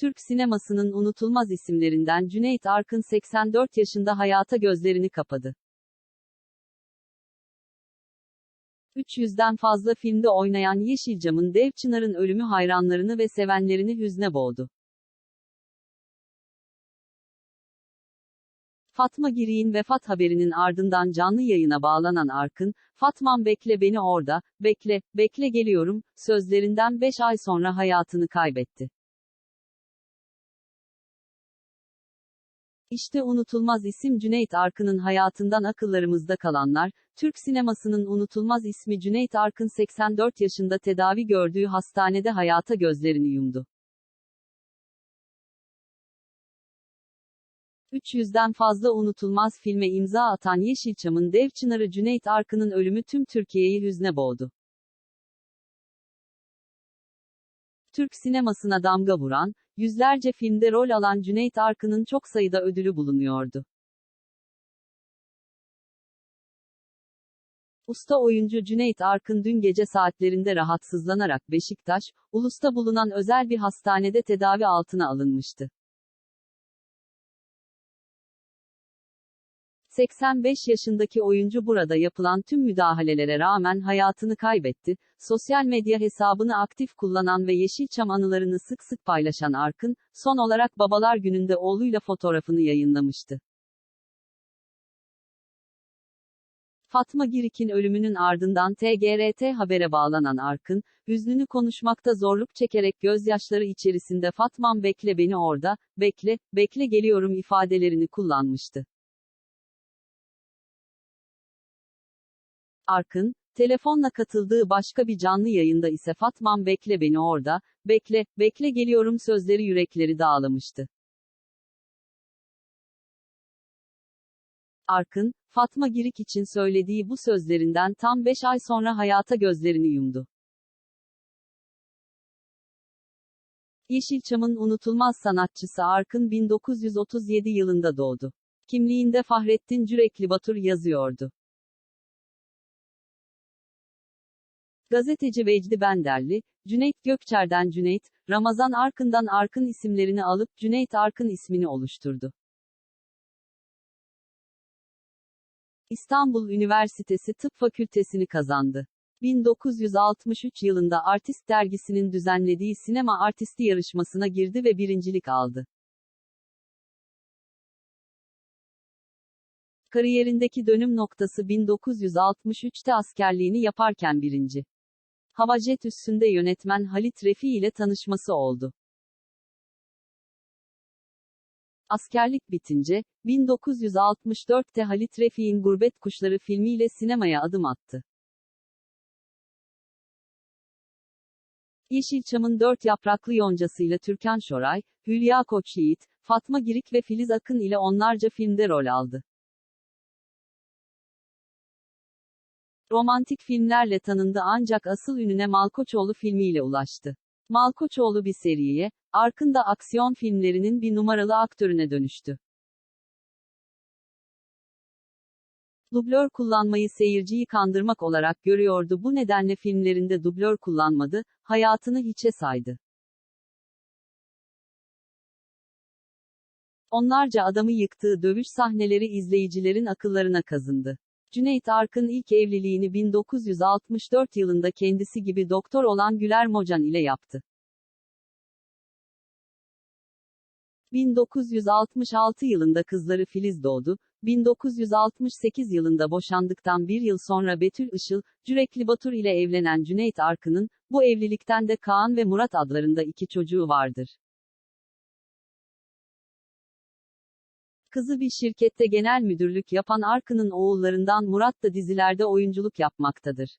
Türk sinemasının unutulmaz isimlerinden Cüneyt Arkın 84 yaşında hayata gözlerini kapadı. 300'den fazla filmde oynayan Yeşilcam'ın Dev Çınar'ın ölümü hayranlarını ve sevenlerini hüzne boğdu. Fatma Giri'nin vefat haberinin ardından canlı yayına bağlanan Arkın, Fatmam bekle beni orada, bekle, bekle geliyorum, sözlerinden 5 ay sonra hayatını kaybetti. İşte unutulmaz isim Cüneyt Arkın'ın hayatından akıllarımızda kalanlar, Türk sinemasının unutulmaz ismi Cüneyt Arkın 84 yaşında tedavi gördüğü hastanede hayata gözlerini yumdu. 300'den fazla unutulmaz filme imza atan Yeşilçam'ın dev çınarı Cüneyt Arkın'ın ölümü tüm Türkiye'yi hüzne boğdu. Türk sinemasına damga vuran, yüzlerce filmde rol alan Cüneyt Arkın'ın çok sayıda ödülü bulunuyordu. Usta oyuncu Cüneyt Arkın dün gece saatlerinde rahatsızlanarak Beşiktaş, Ulus'ta bulunan özel bir hastanede tedavi altına alınmıştı. 85 yaşındaki oyuncu burada yapılan tüm müdahalelere rağmen hayatını kaybetti. Sosyal medya hesabını aktif kullanan ve Yeşilçam anılarını sık sık paylaşan Arkın, son olarak Babalar Günü'nde oğluyla fotoğrafını yayınlamıştı. Fatma Girik'in ölümünün ardından TGRT habere bağlanan Arkın, hüznünü konuşmakta zorluk çekerek gözyaşları içerisinde Fatmam bekle beni orada, bekle, bekle geliyorum ifadelerini kullanmıştı. Arkın, telefonla katıldığı başka bir canlı yayında ise Fatmam bekle beni orada, bekle, bekle geliyorum sözleri yürekleri dağlamıştı. Arkın, Fatma Girik için söylediği bu sözlerinden tam 5 ay sonra hayata gözlerini yumdu. Yeşilçam'ın unutulmaz sanatçısı Arkın 1937 yılında doğdu. Kimliğinde Fahrettin Cürekli Batur yazıyordu. Gazeteci Vecdi Benderli, Cüneyt Gökçer'den Cüneyt, Ramazan Arkın'dan Arkın isimlerini alıp Cüneyt Arkın ismini oluşturdu. İstanbul Üniversitesi Tıp Fakültesini kazandı. 1963 yılında Artist dergisinin düzenlediği sinema artisti yarışmasına girdi ve birincilik aldı. Kariyerindeki dönüm noktası 1963'te askerliğini yaparken birinci. Havajet üssünde yönetmen Halit Refi ile tanışması oldu. Askerlik bitince, 1964'te Halit Refik'in Gurbet Kuşları filmiyle sinemaya adım attı. Yeşilçam'ın dört yapraklı yoncasıyla Türkan Şoray, Hülya Koçyiğit, Fatma Girik ve Filiz Akın ile onlarca filmde rol aldı. Romantik filmlerle tanındı ancak asıl ününe Malkoçoğlu filmiyle ulaştı. Malkoçoğlu bir seriye, Arkın da aksiyon filmlerinin bir numaralı aktörüne dönüştü. Dublör kullanmayı seyirciyi kandırmak olarak görüyordu bu nedenle filmlerinde dublör kullanmadı, hayatını hiçe saydı. Onlarca adamı yıktığı dövüş sahneleri izleyicilerin akıllarına kazındı. Cüneyt Arkın ilk evliliğini 1964 yılında kendisi gibi doktor olan Güler Mocan ile yaptı. 1966 yılında kızları Filiz doğdu. 1968 yılında boşandıktan bir yıl sonra Betül Işıl, Cürekli Batur ile evlenen Cüneyt Arkın'ın, bu evlilikten de Kaan ve Murat adlarında iki çocuğu vardır. Kızı bir şirkette genel müdürlük yapan Arkın'ın oğullarından Murat da dizilerde oyunculuk yapmaktadır.